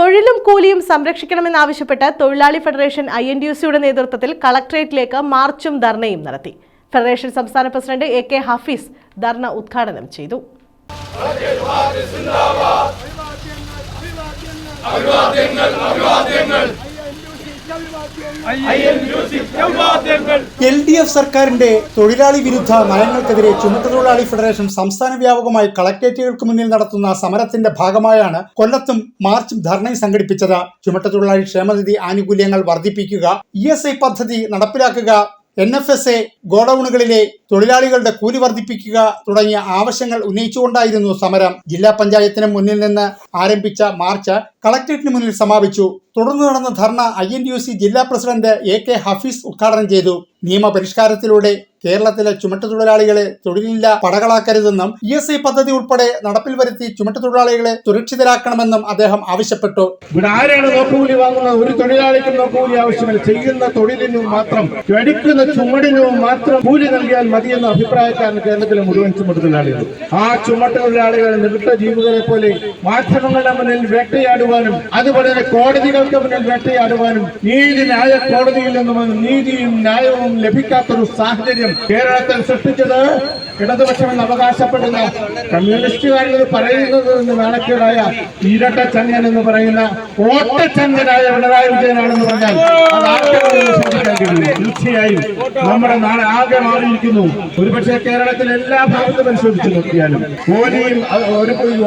തൊഴിലും കൂലിയും സംരക്ഷിക്കണമെന്നാവശ്യപ്പെട്ട് തൊഴിലാളി ഫെഡറേഷൻ ഐ എൻ ഡി സിയുടെ നേതൃത്വത്തിൽ കളക്ട്രേറ്റിലേക്ക് മാർച്ചും ധർണയും നടത്തി. ഫെഡറേഷൻ സംസ്ഥാന പ്രസിഡന്റ് എ കെ ഹഫീസ് ധർണ ഉദ്ഘാടനം ചെയ്തു. എൽ ഡി എഫ് സർക്കാരിന്റെ തൊഴിലാളി വിരുദ്ധ നയങ്ങൾക്കെതിരെ ചുമട്ടുതൊഴിലാളി ഫെഡറേഷൻ സംസ്ഥാന വ്യാപകമായി കളക്ടറേറ്റുകൾക്ക് മുന്നിൽ നടത്തുന്ന സമരത്തിന്റെ ഭാഗമായാണ് കൊല്ലത്തും മാർച്ചും ധർണയും സംഘടിപ്പിച്ചത്. ചുമട്ടുതൊഴിലാളി ക്ഷേമനിധി ആനുകൂല്യങ്ങൾ വർദ്ധിപ്പിക്കുക ഇ പദ്ധതി നടപ്പിലാക്കുക എൻ എഫ് എസ് എ ഗോഡൌണുകളിലെ തൊഴിലാളികളുടെ കൂലി വർദ്ധിപ്പിക്കുക തുടങ്ങിയ ആവശ്യങ്ങൾ ഉന്നയിച്ചുകൊണ്ടായിരുന്നു സമരം. ജില്ലാ പഞ്ചായത്തിന് മുന്നിൽ നിന്ന് ആരംഭിച്ച മാർച്ച് കളക്ടറേറ്റിന് മുന്നിൽ സമാപിച്ചു. തുടർന്ന് നടന്ന ധർണ ഐ ജില്ലാ പ്രസിഡന്റ് എ കെ ഹഫീസ് ഉദ്ഘാടനം ചെയ്തു. നിയമപരിഷ്കാരത്തിലൂടെ കേരളത്തിലെ ചുമട്ടുതൊഴിലാളികളെ തൊഴിലില്ല പടകളാക്കരുതെന്നും ഇ എസ് ഐ പദ്ധതി ഉൾപ്പെടെ നടപ്പിൽ വരുത്തി ചുമട്ടുതൊഴിലാളികളെ സുരക്ഷിതരാക്കണമെന്നും അദ്ദേഹം ആവശ്യപ്പെട്ടു. ഇവിടെ ആരാണ് നോക്കുകൂലി വാങ്ങുന്നത്? ഒരു തൊഴിലാളിക്കും നോക്കുകൂലി ആവശ്യമില്ല. ചെയ്യുന്ന തൊഴിലിനും മാത്രം എടുക്കുന്ന ചുമടിനും മാത്രം കൂലി നൽകിയാൽ മതിയെന്ന അഭിപ്രായക്കാരൻ കേരളത്തിലെ മുഴുവൻ ചുമട്ടുതൊഴിലാളികൾ ആ ചുമട്ടുതൊഴിലാളികൾ നിവൃത്ത ജീവികളെ പോലെ മാധ്യമങ്ങളുടെ മുന്നിൽ വേട്ടയാടുവാനും അതുപോലെ കോടതികൾക്ക് മുന്നിൽ വേട്ടയാടുവാനും നീതി ന്യായ കോടതിയിൽ നിന്നും നീതിയും ന്യായവും ലഭിക്കാത്തൊരു സാഹചര്യം കേരളത്തിൽ സൃഷ്ടിച്ചത് ഇടതുപക്ഷമെന്ന് അവകാശപ്പെടുന്ന കമ്മ്യൂണിസ്റ്റുകാരിൽ പറയുന്നത് എന്ന് നാണക്കേടായ ഇരട്ട ചങ്ങൻ എന്ന് പറയുന്ന ഓട്ടച്ചങ്ങനായ പിണറായി വിജയനാണെന്ന് പറഞ്ഞാൽ. തീർച്ചയായും നമ്മുടെ നാട് ആകെ മാറിയിരിക്കുന്നു. ഒരുപക്ഷെ കേരളത്തിലെ എല്ലാ ഭാഗത്തും പരിശോധിച്ച് നോക്കിയാലും കൂലിയും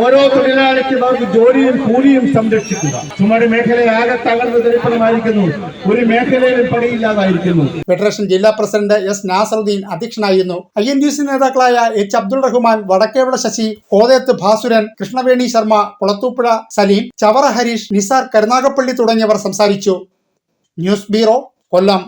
ഓരോ തൊഴിലാളിക്കും അവർക്ക് ജോലിയും കൂലിയും സംരക്ഷിക്കുക. ചുമട് മേഖലയെ ആകെ തകർന്ന് ദരിദ്രമായിരിക്കുന്നു ഒരു മേഖലയിലും പണിയില്ലാതായിരിക്കുന്നു. ഫെഡറേഷൻ ജില്ലാ പ്രസിഡന്റ് എസ് നാസറുദ്ദീൻ അധ്യക്ഷനായിരുന്നു. ഐ എൻ ഡി സി നേതാക്കളായ എച്ച് അബ്ദുൾ റഹ്മാൻ വടക്കേവിള ശശി കോതയത്ത് ഭാസുരൻ കൃഷ്ണവേണി ശർമ്മ കുളത്തൂപ്പുഴ സലീം ചവറ ഹരീഷ് നിസാർ കരുനാഗപ്പള്ളി തുടങ്ങിയവർ സംസാരിച്ചു. News bureau Kollam.